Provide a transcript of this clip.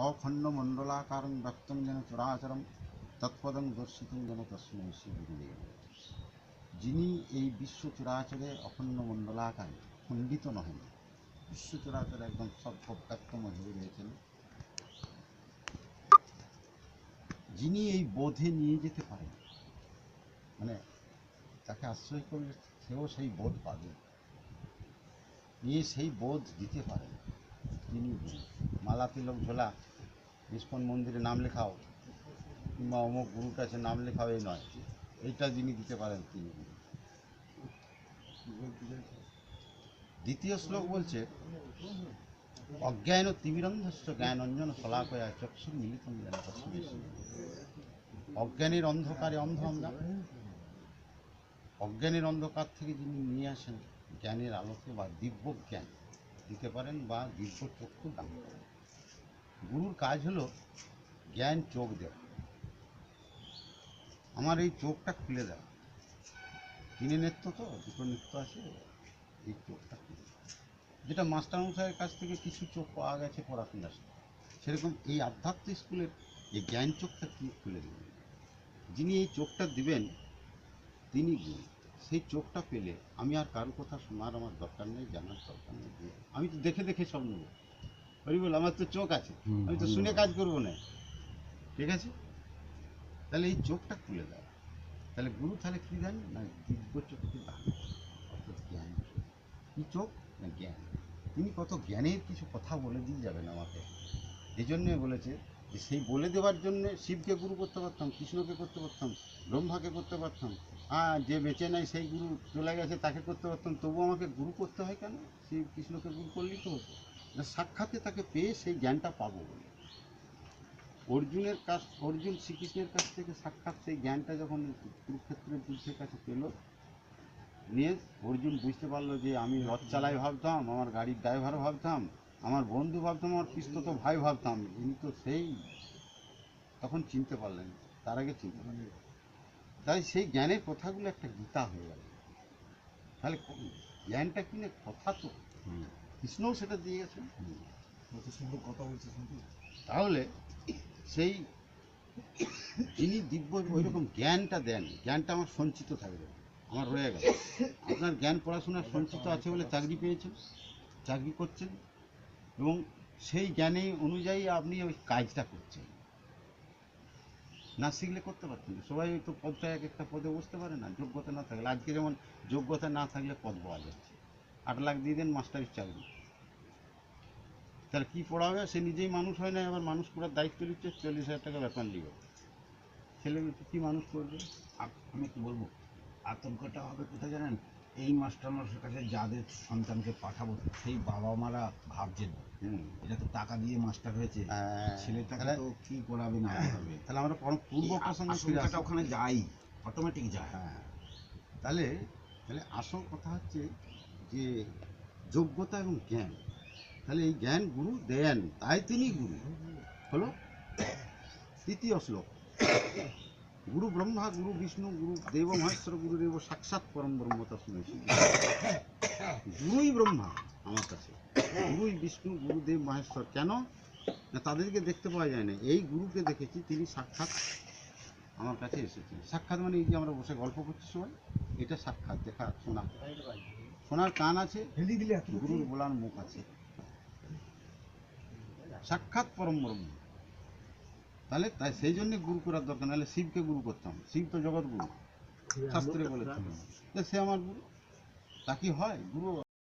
অখণ্ড মণ্ডলাকারং ব্যক্তং যেন চরাচরম তৎপদং দর্শিতং যেন তস্মৈ শ্রী গুরুদেব যিনি এই বিশ্ব চরাচরে অখণ্ড মণ্ডলাকারে খণ্ডিত নহেন বিশ্ব চরাচরে একদম সর্বব্যাপ্ত মধ্যে রয়েছেন যিনি এই বোধে নিয়ে যেতে পারেন মানে তাকে আশ্রয় করলে সেও সেই বোধ পাবে নিয়ে সেই বোধ দিতে পারেন তিনি মালা তিলক ঝোলা ইস্কন মন্দিরে নাম লেখাও, কিংবা অমুক গুরুর কাছে নাম লেখাও, এই নয়। এইটা যিনি দিতে পারেন, তিনি। দ্বিতীয় শ্লোক বলছে অজ্ঞান তিমিরন্ধস্য জ্ঞান অঞ্জন শলাকয়া চক্ষুর মিলিত মিলেন অজ্ঞানের অন্ধকারে অন্ধ আমরা। অজ্ঞানের অন্ধকার থেকে যিনি নিয়ে আসেন, জ্ঞানের আলোকে বা দিব্য জ্ঞান দিতে পারেন বা দিব্য চক্ষু দান করেন। গুরুর কাজ হলো জ্ঞান চোখ দেওয়া। আমার এই চোখটা খুলে দেওয়া তিনে নেত্র তো, দুটো নেত্র আছে, এই চোখটা খুলে দেওয়া। যেটা মাস্টারমশাইয়ের কাছ থেকে কিছু চোখ পাওয়া গেছে পড়াশোনার সেরকম এই আধ্যাত্মিক স্কুলের এই জ্ঞান চোখটা কি খুলে দেবেন যিনি এই চোখটা দিবেন, তিনি গুরু। সেই চোখটা পেলে আমি আর কারও কথা শোনার আমার দরকার নেই, জানার দরকার নেই। আমি তো দেখে দেখে সব নেব। হরি বল আমার তো চোখ আছে। আমি তো শুনে কাজ করব না। ঠিক আছে? তাহলে এই চোখটা খুলে দেয় তাহলে গুরু তাহলে কী দেন না দিব্য চোখকে দান অর্থাৎ জ্ঞান চোখ। কী চোখ? না জ্ঞান। তিনি কত জ্ঞানের কিছু কথা বলে দিয়ে যাবেন আমাকে। এই জন্যে বলেছে যে সেই বলে দেওয়ার জন্য শিবকে গুরু করতে পারতাম কৃষ্ণকে করতে পারতাম ব্রহ্মাকে করতে পারতাম। হ্যাঁ যে বেঁচে নাই সেই গুরু চলে গেছে তাকে করতে পারতাম। তবু আমাকে গুরু করতে হয় কেন? শিব কৃষ্ণকে গুরু করলেই তো হতো। সাক্ষাতে তাকে পেয়ে সেই জ্ঞানটা পাবো বলে। অর্জুনের কাছ, অর্জুন শ্রীকৃষ্ণের কাছ থেকে সাক্ষাৎ সেই জ্ঞানটা যখন কুরুক্ষেত্রের যুদ্ধের কাছে পেল, নিয়ে অর্জুন বুঝতে পারল যে আমি রথ চালাই ভাবতাম, আমার গাড়ির ড্রাইভার ভাবতাম, আমার বন্ধু ভাবতাম, আমার পিস্ত তো ভাই ভাবতাম। কিন্তু সেই তখন চিনতে পারলেন, তার আগে চিনতে পারলেন। তাই সেই জ্ঞানের কথাগুলো একটা গীতা হয়ে গেল। তাহলে জ্ঞানটা কিনে কথা তো। কৃষ্ণও সেটা দিয়ে গেছেন কত সুন্দর কথা বলছে তাহলে সেই যিনি দিব্য ওইরকম জ্ঞানটা দেন জ্ঞানটা আমার সঞ্চিত থাকবে আমার রয়ে গেল। আপনার জ্ঞান পড়াশোনার সঞ্চিত আছে বলে চাকরি পেয়েছেন চাকরি করছেন এবং সেই জ্ঞানে অনুযায়ী আপনি ওই কাজটা করছেন। না শিখলে করতে পারতেন। সবাই তো পদটা এক একটা পদে বসতে পারে না যোগ্যতা না থাকলে। আজকে যেমন যোগ্যতা না থাকলে পদ পাওয়া যাচ্ছে। আট লাখ দিয়ে দেন মাস্টারের চাকরি তার কি পড়াবে? সে নিজেই মানুষ হয় না আবার মানুষ করার দায়িত্ব নিচ্ছে চল্লিশ হাজার টাকা বেতন নিবে ছেলে কি মানুষ করবে? আমি কি বলব? আতঙ্কটা হবে কোথায় জানেন? এই মাস্টারমশাইয়ের কাছে যাদের সন্তানকে পাঠাবো সেই বাবা মারা ভাবছেন। এটা তো টাকা দিয়ে মাস্টার হয়েছে। হ্যাঁ, ছেলেটাকে তাহলে- তো কি করাবে না করাবে? তাহলে আমরা পর- পূর্ব এই প্রসঙ্গে ফিরে ওখানে যাই অটোমেটিক যায়। হ্যাঁ তাহলে তাহলে আসল কথা হচ্ছে যে যোগ্যতা এবং জ্ঞান, তাহলে এই জ্ঞান গুরু দেন তাই তিনি গুরু। হলো? তৃতীয় শ্লোক। গুরু ব্রহ্মা, গুরু বিষ্ণু, গুরু দেব, মহেশ্বর, গুরুদেব, সাক্ষাৎ পরম ব্রহ্মতা শুনেছি গুরুই ব্রহ্মা আমার কাছে। গুরুই বিষ্ণু গুরুদেব মহেশ্বর, কেন? না, তাদেরকে দেখতে পাওয়া যায় না। এই গুরুকে দেখেছি, তিনি সাক্ষাৎ আমার কাছে এসেছেন। সাক্ষাৎ মানে এই যে আমরা বসে গল্প করছি সবাই, এটা সাক্ষাৎ, দেখা শোনা। শোনার কান আছে গুরুর বলার মুখ আছে। সাক্ষাৎ পরম ব্রহ্ম। তাহলে তাই সেই জন্য গুরু করার দরকার নাহলে শিবকে গুরু করতাম শিব তো জগৎ গুরু শাস্ত্রে বলেছিলাম সে আমার গুরু। তা কি হয়? গুরু